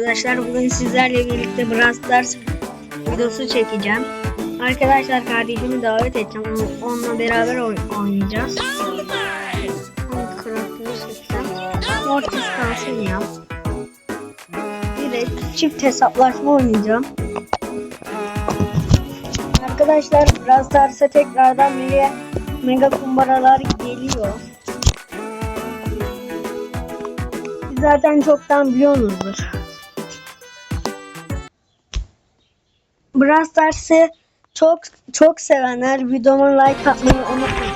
Arkadaşlar bugün sizlerle birlikte Brawl Stars videosu çekeceğim. Arkadaşlar kardeşimi davet edeceğim. Onu- Onunla beraber oy- oynayacağız. Hangi karakteri seçsem? Mortis kalsın ya. Direkt çift hesaplaşma oynayacağım. Arkadaşlar Brawl Stars'a tekrardan bir mega kumbaralar geliyor. Zaten çoktan biliyorsunuzdur. Brawl Stars'ı çok çok sevenler videoma like atmayı unutmayın.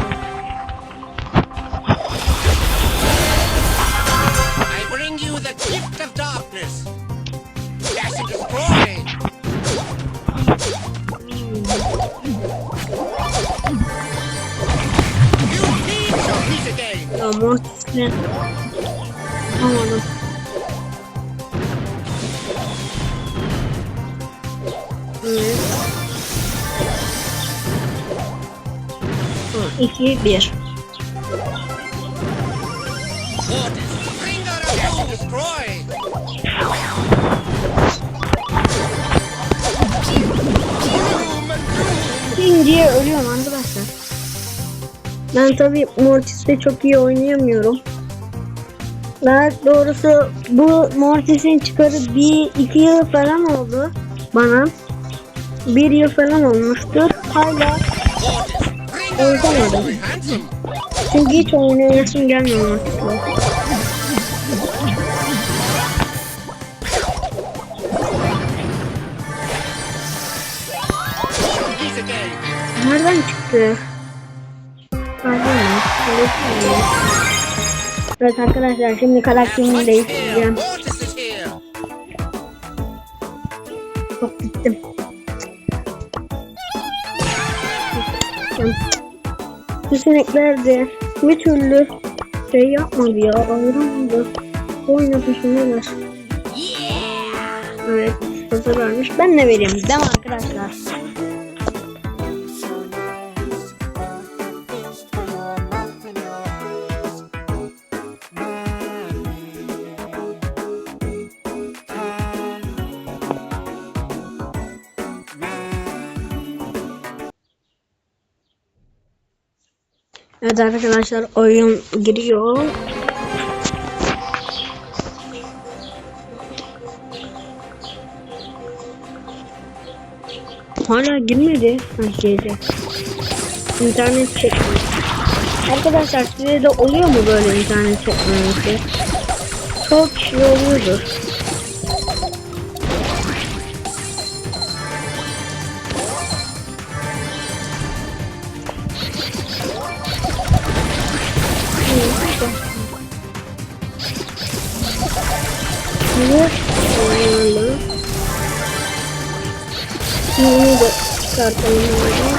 2, 1. diye ölüyorum arkadaşlar. Ben tabi Mortis'te çok iyi oynayamıyorum. Daha doğrusu bu Mortis'in çıkarı bir iki yıl falan oldu bana. Bir yıl falan olmuştur. Hala Oynamadım. çünkü hiç oynayasım gelmiyor again. Nereden çıktı? Pardon Evet arkadaşlar şimdi karakterimi değiştireceğim. Çok gittim. Bu sinekler de bir türlü şey yapmadı ya. Ayrılmadı. Oyna peşindeler. Evet. Hazır vermiş. Ben ne vereyim? Değil mi arkadaşlar? Evet arkadaşlar oyun giriyor. Hala girmedi. Ha girdi. İnternet çekmiyor. Arkadaşlar size de oluyor mu böyle internet çekmemesi? Çok kişi oluyordur. Evet. Ayarlı. Bunu da çıkartalım orada.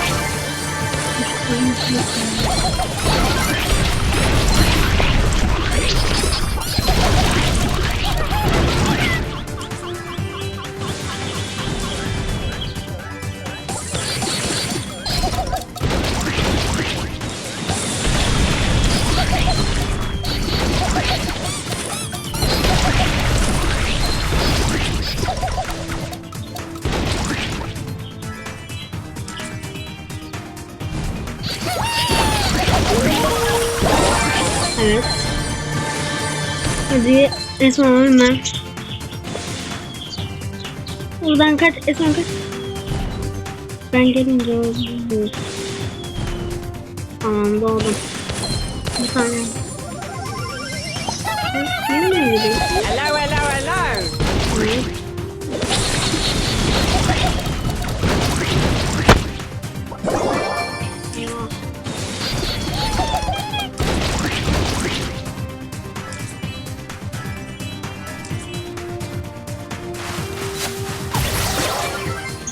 Evet. Hadi Esma hemen. Buradan kaç Esma kaç. Ben gelince oldu. Tamam doğdum. Bir saniye. Hello, hello, hello. Evet.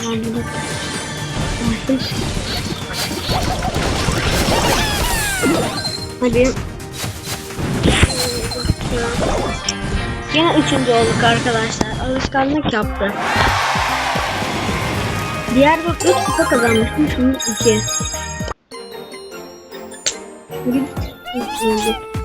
Da- Hadi. Yine üçüncü olduk arkadaşlar. Alışkanlık yaptı. Diğer bak 3 kupa kazanmıştım. Şimdi 2. Git.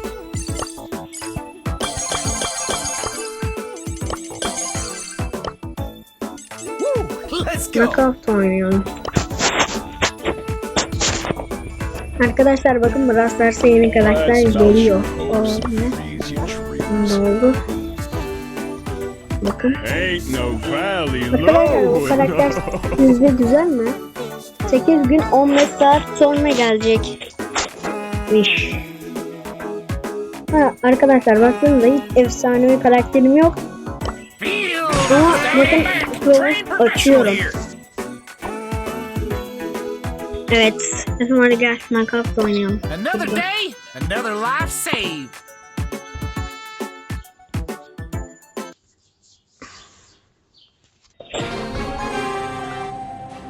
Knockout oynuyorum. Arkadaşlar bakın Brawl Stars'a yeni karakter geliyor. O ne? Ne oldu? Bakın. Arkadaşlar o karakter sizce güzel mi? 8 gün 15 saat sonra gelecek. İş. Ha arkadaşlar baksanıza hiç efsanevi karakterim yok. Ama bakın şöyle açıyorum. Evet. Bizim hadi gel Minecraft oynayalım. Another day, another life saved.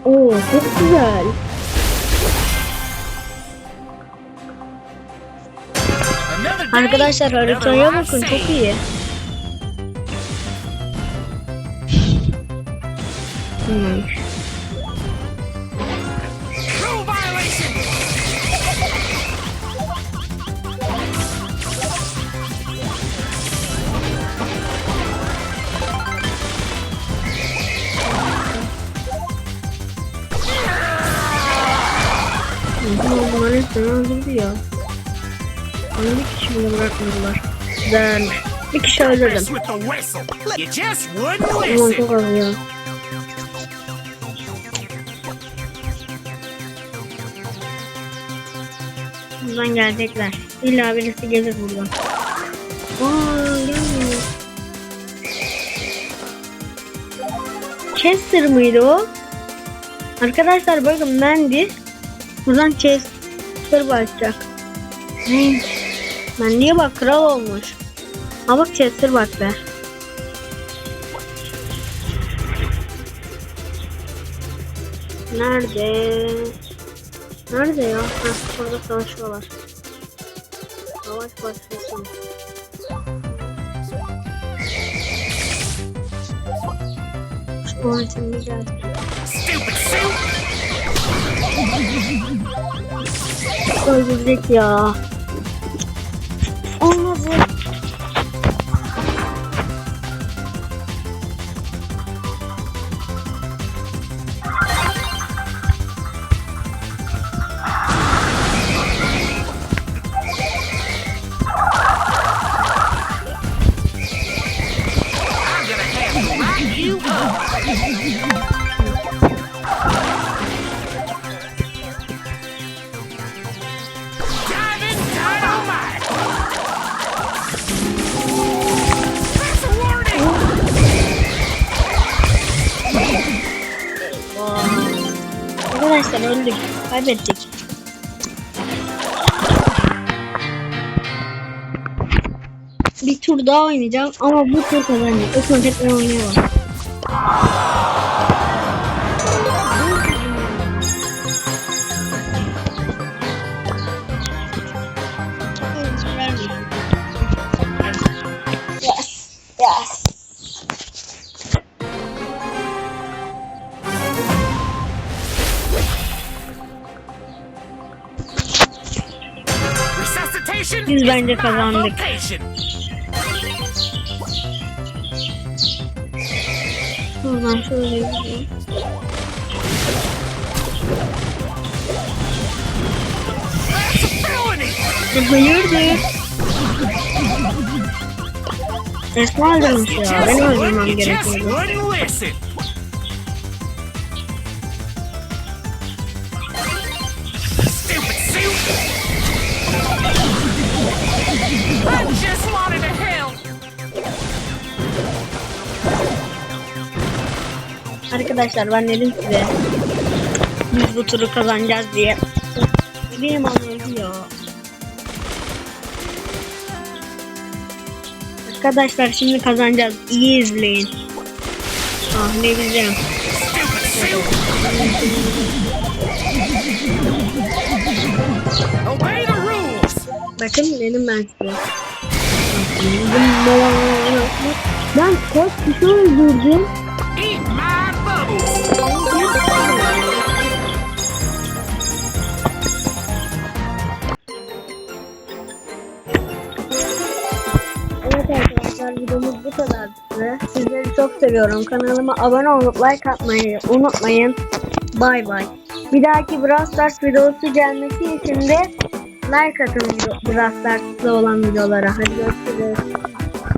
Oo çok güzel. Arkadaşlar haritaya bakın çok iyi. Hmm. Öldürdü ya. Bana bir kişi bile bırakmadılar. Güzelmiş. Bir kişi öldürdüm. Aman çok az ya. Buradan gelecekler. İlla birisi gelir buradan. Aa gelmiyor. Chester mıydı o? Arkadaşlar bakın Mandy buradan Chester bakacak. Hmm. Mandy'ye bak kral olmuş. Ha bak Chester bak be. Nerede? Nerede ya? Heh, orada savaşıyorlar. Savaş başlasın. Şu tuvaletimi geldi. Stupid suit. Öldürecek ya. Öldük. Kaybettik. Bir tur daha oynayacağım ama bu tur kazanacağım. O tur tekrar oynayalım. Biz bence kazandık. Buradan şöyle a felony. Hayırdır? Esma öldürmüş ya. Beni öldürmem gerekiyordu. Arkadaşlar ben dedim size. Biz bu turu kazanacağız diye. Benim anladı ya. Arkadaşlar şimdi kazanacağız. İyi izleyin. Ah ne güzel. Bakın dedim ben size. Ben kaç kişi öldürdüm? Arkadaşlar videomuz bu kadar. Stars'ı. Sizleri çok seviyorum. Kanalıma abone olup like atmayı unutmayın. Bay bay. Bir dahaki Brawl Stars videosu gelmesi için de like atın Brawl Stars'ta olan videolara. Hadi görüşürüz.